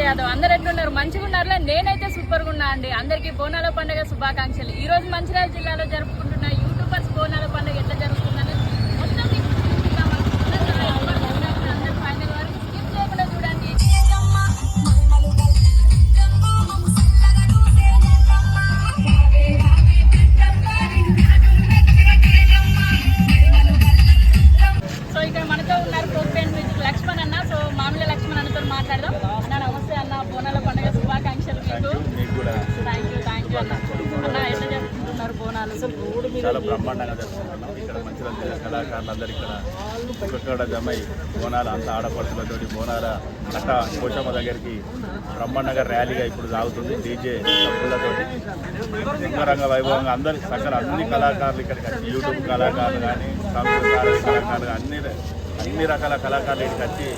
యాదవ్. అందరు ఎట్లున్నారు? మంచిగా ఉన్నారులే? నేనైతే సూపర్గా ఉన్నా అండి. అందరికీ బోనాల పండుగ శుభాకాంక్షలు. ఈ రోజు మంచిర్యాల జిల్లాలో జరుపుకుంటున్న యూట్యూబర్స్ బోనాల పండుగ ఎట్లా జరుగుతుంది చాలా బ్రహ్మాండంగా జరుపుకుంటున్నాం ఇక్కడ మంచి మంచి కళాకారులందరూ ఇక్కడ ఒక్కొక్కడ జమై బోనాల అంత ఆడపడుతులతోటి బోనాల అట్ట కోశమ్మ దగ్గరికి బ్రహ్మాండంగా ర్యాలీగా ఇప్పుడు సాగుతుంది డీజే సభ్యులతోటి రంగ వైభవంగా అందరి సకల అన్ని కళాకారులు ఇక్కడికి వచ్చి యూట్యూబ్ కళాకారులు కానీ సంస్కృత కళాకారులు అన్ని అన్ని రకాల కళాకారులు ఇక్కడికి వచ్చి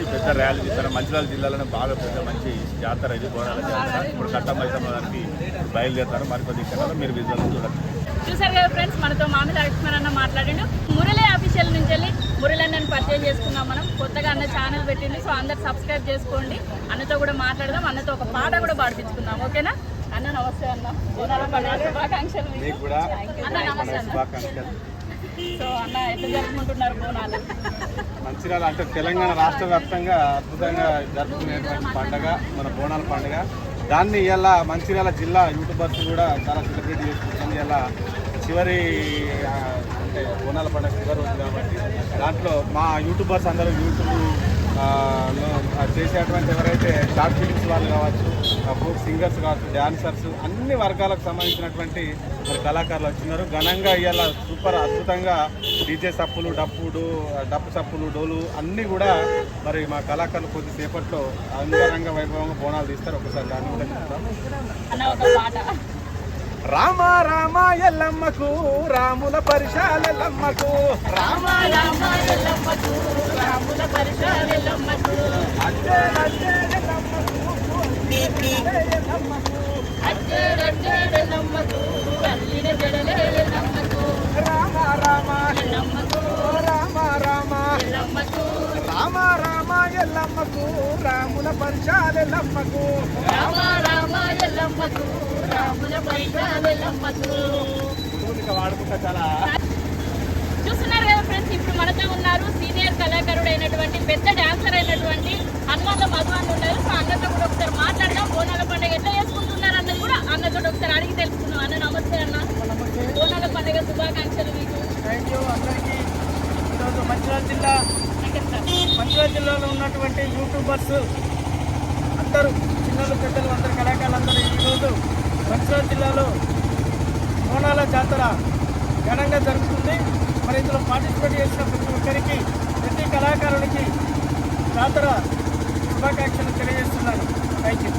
మంచి పెద్ద ర్యాలీ తీస్తారు మంచిర్యాల జిల్లాలోనే బాగా పెద్ద మంచి జాతర ఇది బోనాల జాతర. ఇప్పుడు కట్టమైసమ్మ దానికి బయలుదేరుతారు. మరికొద్ది క్షణాలు మీరు విజువల్ చూడొచ్చు. చూసారు కదా ఫ్రెండ్స్ మనతో మామూలు లక్ష్మణ్ అన్న మాట్లాడిండు. మురళి అఫీషియల్ నుంచి వెళ్ళి మురళి అన్నని పరిచయం చేసుకున్నాం మనం. కొత్తగా అన్న ఛానల్ పెట్టింది సో అందరు సబ్స్క్రైబ్ చేసుకోండి. అన్నతో కూడా మాట్లాడదాం. అన్నతో ఒక పాట కూడా పాడిపించుకుందాం ఓకేనా? అన్న నమస్తే అన్న. శుభాకాంక్షలు మీకు. మీకు కూడా అన్న నమస్తే అన్న. సో అన్న ఎట్లా జరుపుకుంటున్నారు బోనాలు? మంచిర్యాల అంటే తెలంగాణ రాష్ట్ర వ్యాప్తంగా అద్భుతంగా జరుపుకునేటువంటి పండుగ మన బోనాల పండుగ. దాన్ని ఇలా మంచిర్యాల జిల్లా యూట్యూబర్స్ కూడా చాలా సెలబ్రేట్ చేసుకుంటుంది ఇలా చివరి అంటే బోనాల పండుగ చివరి రోజు కాబట్టి దాంట్లో మా యూట్యూబర్స్ అందరూ యూట్యూబ్ చేసేటువంటి ఎవరైతే షార్ట్ ఫిలిమ్స్ వాళ్ళు కావచ్చు ఫోక్ సింగర్స్ కావచ్చు డాన్సర్స్ అన్ని వర్గాలకు సంబంధించినటువంటి మరి కళాకారులు వచ్చినారు. ఘనంగా ఇవాళ సూపర్ అద్భుతంగా డీజే సప్పులు డప్పుడు డప్పు సప్పులు డోలు అన్నీ కూడా మరి మా కళాకారులు కొద్దిసేపట్లో అంగరంగ వైభవంగా బోనాలు తీస్తారు. ఒకసారి దాన్ని కూడా రామ రామ ఎల్లమ్మకు రాముల పరిశాలెల్లమ్మకు. రామ రామ ఎల్లమ్మకు రాముల పరిసరాలు ఎల్లమ్మకు అచ్చే అచ్చే ఎల్లమ్మకు ఎల్లమ్మకు అచ్చేరచ్చే ఎల్లమ్మకు అల్లిన జడలే ఎల్లమ్మకు రామ రామ ఎల్లమ్మకు రామ రామ ఎల్లమ్మకు రామ రామ ఎల్లమ్మకు రాముల పరిశాలెల్లమ్మకు రామ రామ ఎల్లమ్మకు రాముల పరిసరాలు వాడుకుంటా చాలా చూస్తున్నారు కదా ఫ్రెండ్స్ ఇప్పుడు మనతో ఉన్నారు సీనియర్ కళాకారుడు అయినటువంటి పెద్ద డాన్సర్ అయినటువంటి హనుమాన్ల మధు అన్న ఉన్నారు సో అన్నతో కూడా ఒకసారి మాట్లాడదాం బోనాల పండుగ ఎట్లా చేసుకుంటున్నారు అన్నది కూడా అన్నతో ఒకసారి అడిగి తెలుసుకుందాం అన్న నమస్తే అన్న బోనాల పండుగ శుభాకాంక్షలు మీకు థ్యాంక్ యూ అందరికీ ఈరోజు మంచిర్యాల జిల్లా మంచిర్యాల జిల్లాలో ఉన్నటువంటి యూట్యూబర్స్ అందరూ చిన్నలు పెద్దలు అందరు కళాకారులందరూ ఈరోజు మంచిర్యాల జిల్లాలో బోనాల జాతర ఘనంగా జరుగుతుంది. మరి ఇందులో పార్టిసిపేట్ చేసిన ప్రతి ఒక్కరికి ప్రతి కళాకారునికి జాతర శుభాకాంక్షలు తెలియజేస్తున్నాను. Thank you